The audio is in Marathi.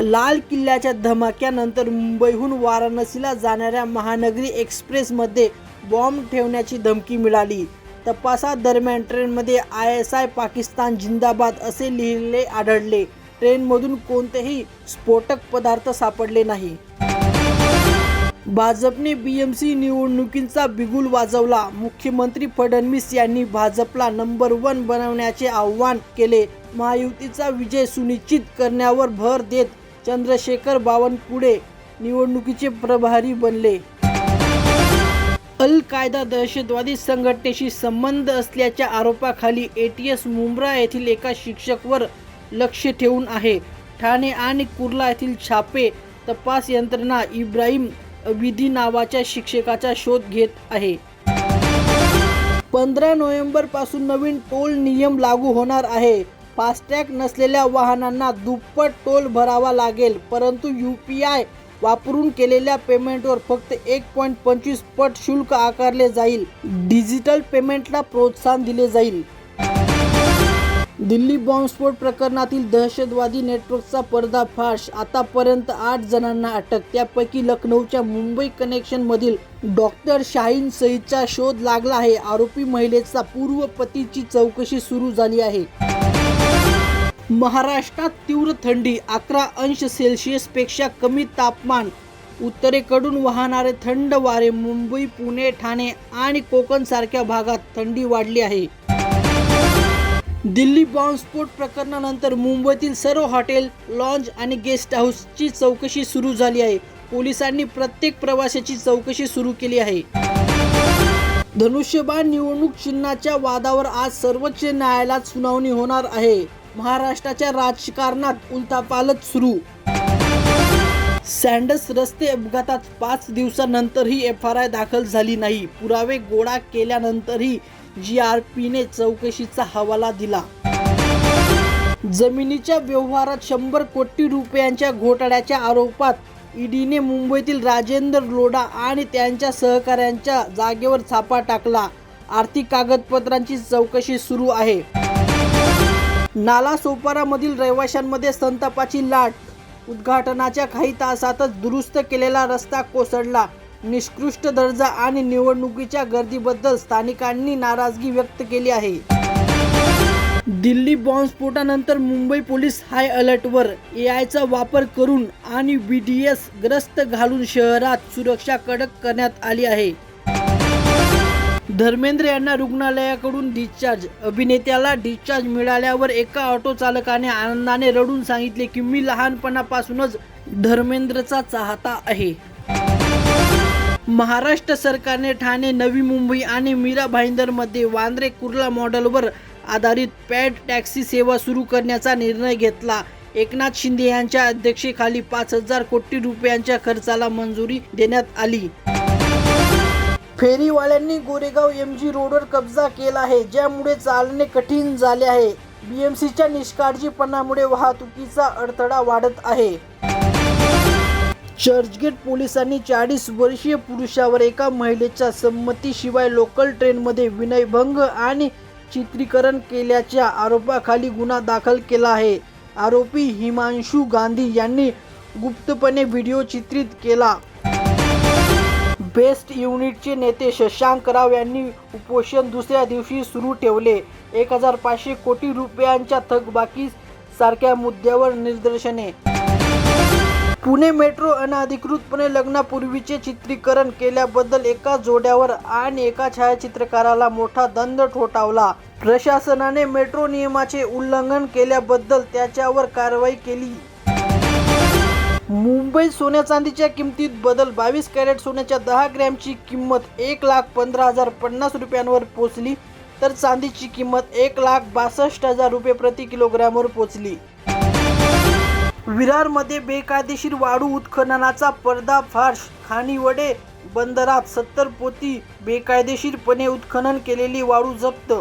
लाल किल्ल्याच्या धमाक्यानंतर मुंबईहून वाराणसीला जाणाऱ्या महानगरी एक्सप्रेसमध्ये बॉम्ब ठेवण्याची धमकी मिळाली. तपासादरम्यान ट्रेनमध्ये आय एस आय पाकिस्तान जिंदाबाद असे लिहिलेले आढळले. ट्रेनमधून कोणतेही स्फोटक पदार्थ सापडले नाही. भाजपने बी एम सी निवडणुकींचा बिगुल वाजवला. मुख्यमंत्री फडणवीस यांनी भाजपला नंबर वन बनवण्याचे आव्हान केले. महायुतीचा विजय सुनिश्चित करण्यावर भर देत चंद्रशेखर बावनकुळे निवडणुकीचे प्रभारी बनले. अल कायदा दहशतवादी संघटनेशी संबंध असल्याच्या आरोपाखाली ए टी एस मुंब्रा येथील एका शिक्षकवर लक्ष ठेवून आहे. ठाणे आणि कुर्ला येथील छापे तपास यंत्रणा इब्राहिम अबिदी नावाच्या शिक्षकाचा शोध घेत आहे. पंधरा नोव्हेंबरपासून नवीन टोल नियम लागू होणार आहे. फास्टॅग नसलेल्या वाहनांना दुप्पट टोल भरावा लागेल परंतु यू पी आय वापरून केलेल्या पेमेंटवर फक्त एक पॉईंट पंचवीस पट शुल्क आकारले जाईल. डिजिटल पेमेंटला प्रोत्साहन दिले जाईल. दिल्ली बॉम्बस्फोट प्रकरणातील दहशतवादी नेटवर्कचा पर्दाफाश. आतापर्यंत आठ जणांना अटक त्यापैकी लखनौच्या मुंबई कनेक्शनमधील डॉक्टर शाहीन सईदचा शोध लागला आहे. आरोपी महिलेचा पूर्व पतीची चौकशी सुरू झाली आहे. महाराष्ट्रात तीव्र थंडी अकरा अंश सेल्सिअसपेक्षा कमी तापमान. उत्तरेकडून वाहणारे थंड वारे मुंबई पुणे ठाणे आणि कोकणसारख्या भागात थंडी वाढली आहे. दिल्ली बॉम्बस्फोट प्रकरणानंतर मुंबईतील सर्व हॉटेल लॉन्ज आणि गेस्ट हाऊसची चौकशी सुरू झाली आहे. पोलिसांनी प्रत्येक प्रवाशाची चौकशी सुरू केली आहे. धनुष्यबाण निवडणूक चिन्हाच्या वादावर आज सर्वोच्च न्यायालयात सुनावणी होणार आहे. महाराष्ट्राच्या राजकारणात उलथापालच सुरू. सँडस रस्ते अपघातात पाच दिवसानंतरही एफ आर आय दाखल झाली नाही. पुरावे गोळा केल्यानंतरही जी आर पीने चौकशीचा हवाला दिला. जमिनीच्या व्यवहारात शंभर कोटी रुपयांच्या घोटाळ्याच्या आरोपात ईडीने मुंबईतील राजेंद्र लोढा आणि त्यांच्या सहकाऱ्यांच्या जागेवर छापा टाकला. आर्थिक कागदपत्रांची चौकशी सुरू आहे. नाला सोपारामधील रहिवाशांमध्ये संतापाची लाट. उद्घाटनाच्या काही तासातच दुरुस्त केलेला रस्ता कोसळला. निष्कृष्ट दर्जा आणि निवडणुकीच्या गर्दीबद्दल स्थानिकांनी नाराजगी व्यक्त केली आहे. दिल्ली बॉम्बस्फोटानंतर मुंबई पोलीस हाय अलर्टवर ए आयचा वापर करून आणि बी डी एस ग्रस्त घालून शहरात सुरक्षा कडक करण्यात आली आहे. धर्मेंद्र यांना रुग्णालयाकडून डिस्चार्ज अभिनेत्याला डिस्चार्ज मिळाल्यावर एका ऑटो चालकाने आनंदाने रडून सांगितले की मी लहानपणापासूनच धर्मेंद्रचा चाहता आहे. महाराष्ट्र सरकारने ठाणे नवी मुंबई आणि मीरा भाईंदरमध्ये वांद्रे कुर्ला मॉडेलवर आधारित पॅड टॅक्सी सेवा सुरू करण्याचा निर्णय घेतला. एकनाथ शिंदे यांच्या अध्यक्षेखाली पाच हजार कोटी रुपयांच्या खर्चाला मंजुरी देण्यात आली. फेरीवाल्यांनी गोरेगाव एम जी रोडवर कब्जा केला आहे ज्यामुळे चालणे कठीण झाले आहे. बीएमसीच्या निष्काळजीपणामुळे वाहतुकीचा अडथळा वाढत आहे. चर्चगेट पोलिसांनी चाळीस वर्षीय पुरुषावर एका महिलेच्या संमतीशिवाय लोकल ट्रेनमध्ये विनयभंग आणि चित्रीकरण केल्याच्या आरोपाखाली गुन्हा दाखल केला आहे. आरोपी हिमांशू गांधी यांनी गुप्तपणे व्हिडिओ चित्रित केला. बेस्ट युनिटचे नेते शशांक राव यांनी उपोषण दुसऱ्या दिवशी सुरू ठेवले. एक हजार पाचशे कोटी रुपयांच्या थकबाकी सारख्या मुद्द्यावर निदर्शने. पुणे मेट्रो अनधिकृतपणे लग्नापूर्वीचे चित्रीकरण केल्याबद्दल एका जोड्यावर आणि एका छायाचित्रकाराला मोठा दंड ठोठावला. प्रशासनाने मेट्रो नियमाचे उल्लंघन केल्याबद्दल त्याच्यावर कारवाई केली. मुंबईत सोन्या चांदीच्या किमतीत बदल. बावीस कॅरेट सोन्याच्या दहा ग्रॅमची किंमत एक लाख पंधरा हजार पन्नास रुपयांवर पोचली. तर चांदीची किंमत एक लाख बासष्ट हजार रुपये प्रति किलोग्रॅमवर पोचली. विरारमध्ये बेकायदेशीर वाळू उत्खननाचा पर्दाफाश. खाणीवडे बंदरात सत्तर पोती बेकायदेशीरपणे उत्खनन केलेली वाळू जप्त